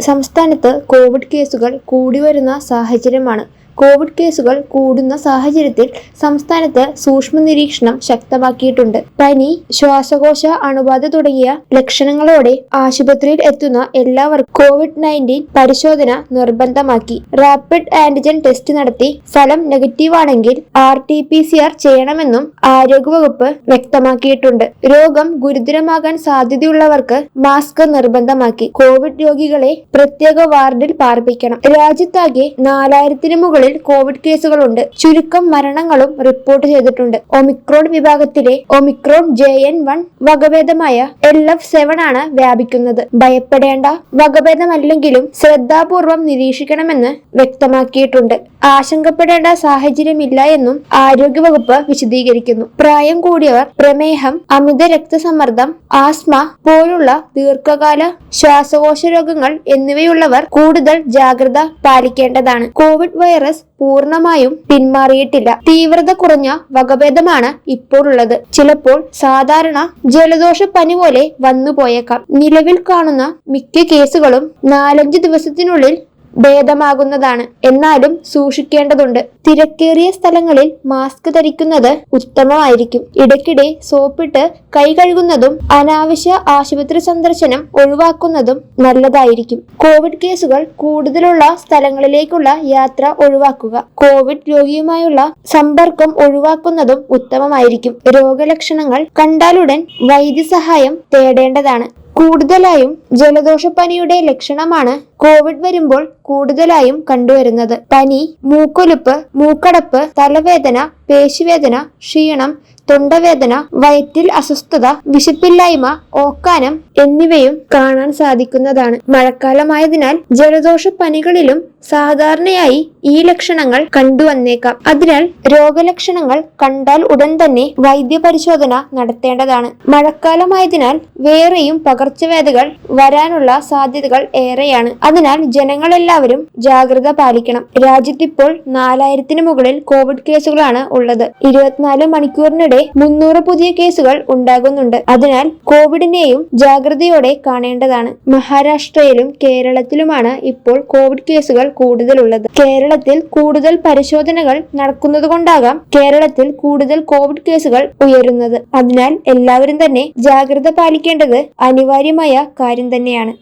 സംസ്ഥാനത്ത് കോവിഡ് കേസുകൾ കൂടി വരുന്ന സാഹചര്യമാണ്. കോവിഡ് കേസുകൾ കൂടുന്ന സാഹചര്യത്തിൽ സംസ്ഥാനത്ത് സൂക്ഷ്മ നിരീക്ഷണം ശക്തമാക്കിയിട്ടുണ്ട്. പനി ശ്വാസകോശ അണുബാധ തുടങ്ങിയ ലക്ഷണങ്ങളോടെ ആശുപത്രിയിൽ എത്തുന്ന എല്ലാവർക്കും കോവിഡ് നയന്റീൻ പരിശോധന നിർബന്ധമാക്കി. റാപ്പിഡ് ആന്റിജൻ ടെസ്റ്റ് നടത്തി ഫലം നെഗറ്റീവ് ആണെങ്കിൽ R T P C R ചെയ്യണമെന്നും ആരോഗ്യവകുപ്പ് വ്യക്തമാക്കിയിട്ടുണ്ട്. രോഗം ഗുരുതരമാകാൻ സാധ്യതയുള്ളവർക്ക് മാസ്ക് നിർബന്ധമാക്കി. കോവിഡ് രോഗികളെ പ്രത്യേക വാർഡിൽ പാർപ്പിക്കണം. രാജ്യത്താകെ നാലായിരത്തിന് മുകളിൽ കോവിഡ് കേസുകളുണ്ട്. ചുരുക്കം മരണങ്ങളും റിപ്പോർട്ട് ചെയ്തിട്ടുണ്ട്. ഒമിക്രോൺ വിഭാഗത്തിലെ ഒമിക്രോൺ ജെ എൻ വൺ വകഭേദമായ എൽ എഫ് സെവൻ ആണ് വ്യാപിക്കുന്നത്. ഭയപ്പെടേണ്ട വകഭേദമല്ലെങ്കിലും ശ്രദ്ധാപൂർവം നിരീക്ഷിക്കണമെന്ന് വ്യക്തമാക്കിയിട്ടുണ്ട്. ആശങ്കപ്പെടേണ്ട സാഹചര്യമില്ല എന്നും ആരോഗ്യവകുപ്പ് വിശദീകരിക്കുന്നു. പ്രായം കൂടിയവർ പ്രമേഹം അമിത രക്തസമ്മർദ്ദം ആസ്മ പോലുള്ള ദീർഘകാല ശ്വാസകോശ രോഗങ്ങൾ എന്നിവയുള്ളവർ കൂടുതൽ ജാഗ്രത പാലിക്കേണ്ടതാണ്. കോവിഡ് വൈറസ് പൂർണമായും പിന്മാറിയിട്ടില്ല. തീവ്രത കുറഞ്ഞ വകഭേദമാണ് ഇപ്പോൾ ഉള്ളത് ചിലപ്പോൾ സാധാരണ ജലദോഷ പനി പോലെ വന്നുപോയേക്കാം. നിലവിൽ കാണുന്ന മിക്ക കേസുകളും നാലഞ്ച് ദിവസത്തിനുള്ളിൽ ഭേദമാകുന്നതാണ്. എന്നാലും സൂക്ഷിക്കേണ്ടതുണ്ട്. തിരക്കേറിയ സ്ഥലങ്ങളിൽ മാസ്ക് ധരിക്കുന്നത് ഉത്തമമായിരിക്കും. ഇടയ്ക്കിടെ സോപ്പിട്ട് കൈ കഴുകുന്നതും അനാവശ്യ ആശുപത്രി സന്ദർശനം ഒഴിവാക്കുന്നതും നല്ലതായിരിക്കും. കോവിഡ് കേസുകൾ കൂടുതലുള്ള സ്ഥലങ്ങളിലേക്കുള്ള യാത്ര ഒഴിവാക്കുക. കോവിഡ് രോഗിയുമായുള്ള സമ്പർക്കം ഒഴിവാക്കുന്നതും ഉത്തമമായിരിക്കും. രോഗലക്ഷണങ്ങൾ കണ്ടാലുടൻ വൈദ്യസഹായം തേടേണ്ടതാണ്. കൂടുതലായും ജലദോഷപ്പനിയുടെ ലക്ഷണമാണ് കോവിഡ് വരുമ്പോൾ കൂടുതലായും കണ്ടുവരുന്നത്. പനി മൂക്കൊലിപ്പ് മൂക്കടപ്പ് തലവേദന പേശിവേദന ക്ഷീണം തൊണ്ടവേദന വയറ്റിൽ അസ്വസ്ഥത വിശപ്പില്ലായ്മ ഓക്കാനം എന്നിവയും കാണാൻ സാധിക്കുന്നതാണ്. മഴക്കാലമായതിനാൽ ജലദോഷ പനികളിലും സാധാരണയായി ഈ ലക്ഷണങ്ങൾ കണ്ടുവന്നേക്കാം. അതിനാൽ രോഗലക്ഷണങ്ങൾ കണ്ടാൽ ഉടൻ തന്നെ വൈദ്യപരിശോധന നടത്തേണ്ടതാണ്. മഴക്കാലമായതിനാൽ വേറെയും പകർച്ചവ്യാധികൾ വരാനുള്ള സാധ്യതകൾ ഏറെയാണ്. അതിനാൽ ജനങ്ങളെല്ലാവരും ജാഗ്രത പാലിക്കണം. രാജ്യത്തിപ്പോൾ നാലായിരത്തിന് മുകളിൽ കോവിഡ് കേസുകളാണ് ഉള്ളത്. ഇരുപത്തിനാല് മണിക്കൂറിനിടെ മുന്നൂറ് പുതിയ കേസുകൾ ഉണ്ടാകുന്നുണ്ട്. അതിനാൽ കോവിഡിനെയും ജാഗ്രതയോടെ കാണേണ്ടതാണ്. മഹാരാഷ്ട്രയിലും കേരളത്തിലുമാണ് ഇപ്പോൾ കോവിഡ് കേസുകൾ കൂടുതലുള്ളത്. കേരളത്തിൽ കൂടുതൽ പരിശോധനകൾ നടക്കുന്നതുകൊണ്ടാകാം കേരളത്തിൽ കൂടുതൽ കോവിഡ് കേസുകൾ ഉയരുന്നത്. അതിനാൽ എല്ലാവരും തന്നെ ജാഗ്രത പാലിക്കേണ്ടത് അനിവാര്യമായ കാര്യം തന്നെയാണ്.